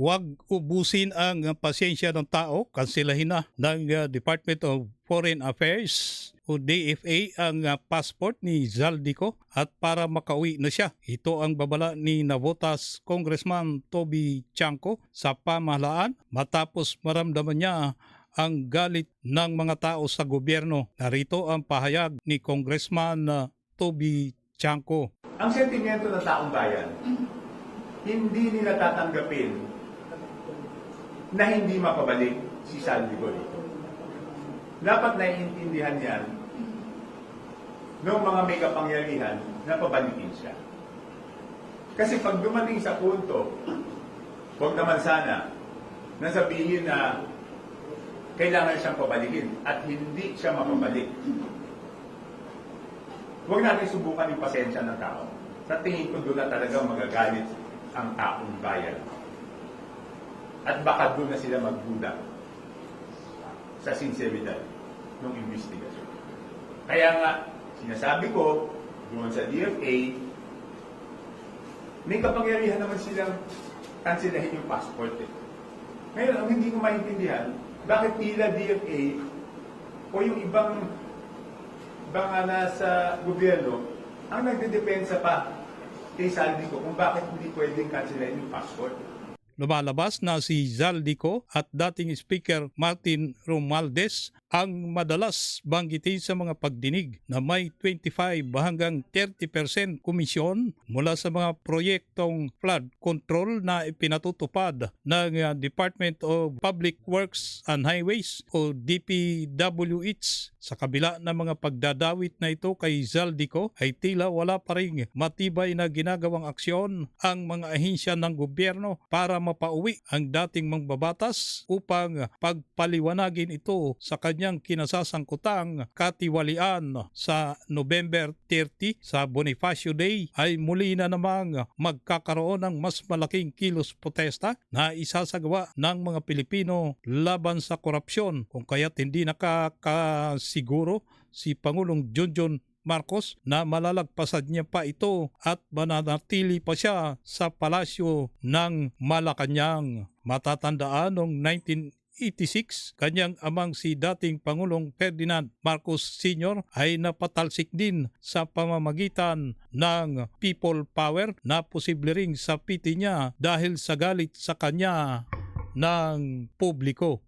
Huwag ubusin ang uh, pasensya ng tao. Kansilahin na ng uh, Department of Foreign Affairs o DFA ang uh, passport ni Zaldico at para makauwi na siya. Ito ang babala ni Navotas Congressman Toby Chanko sa pamahalaan matapos maramdaman niya ang galit ng mga tao sa gobyerno. Narito ang pahayag ni Congressman uh, Toby Chanko. Ang sentimento ng taong bayan, hindi nila tatanggapin na hindi mapabalik si Saldi ko dito. Dapat naiintindihan yan ng mga may kapangyarihan na pabalikin siya. Kasi pag dumating sa punto, huwag naman sana na sabihin na kailangan siyang pabalikin at hindi siya mapabalik. Huwag natin subukan yung pasensya ng tao. Sa tingin ko doon na talagang magagalit ang taong bayan. At baka doon na sila magduda sa sinseridad ng investigasyon. Kaya nga, sinasabi ko, doon sa DFA, may kapangyarihan naman silang kansilahin yung passport eh. Ngayon, ang hindi ko maintindihan, bakit tila DFA o yung ibang baka nasa gobyerno ang nagdedepensa pa kay Saldi ko kung bakit hindi pwedeng kansilahin yung passport. Lumalabas na si Zaldico at dating Speaker Martin Romualdez ang madalas banggitin sa mga pagdinig na may 25 hanggang 30% komisyon mula sa mga proyektong flood control na ipinatutupad ng uh, Department of Public Works and Highways o DPWH. Sa kabila ng mga pagdadawit na ito kay Zaldico ay tila wala pa rin matibay na ginagawang aksyon ang mga ahensya ng gobyerno para mapauwi ang dating mangbabatas upang pagpaliwanagin ito sa kanyang kinasasangkutang katiwalian sa November 30 sa Bonifacio Day ay muli na namang magkakaroon ng mas malaking kilos protesta na isasagawa ng mga Pilipino laban sa korupsyon kung kaya't hindi nakakasiguro si Pangulong Junjun Marcos na malalagpasan niya pa ito at mananatili pa siya sa palasyo ng Malacanang. Matatandaan noong 1986, kanyang amang si dating Pangulong Ferdinand Marcos Sr. ay napatalsik din sa pamamagitan ng people power na posible ring sapiti niya dahil sa galit sa kanya ng publiko.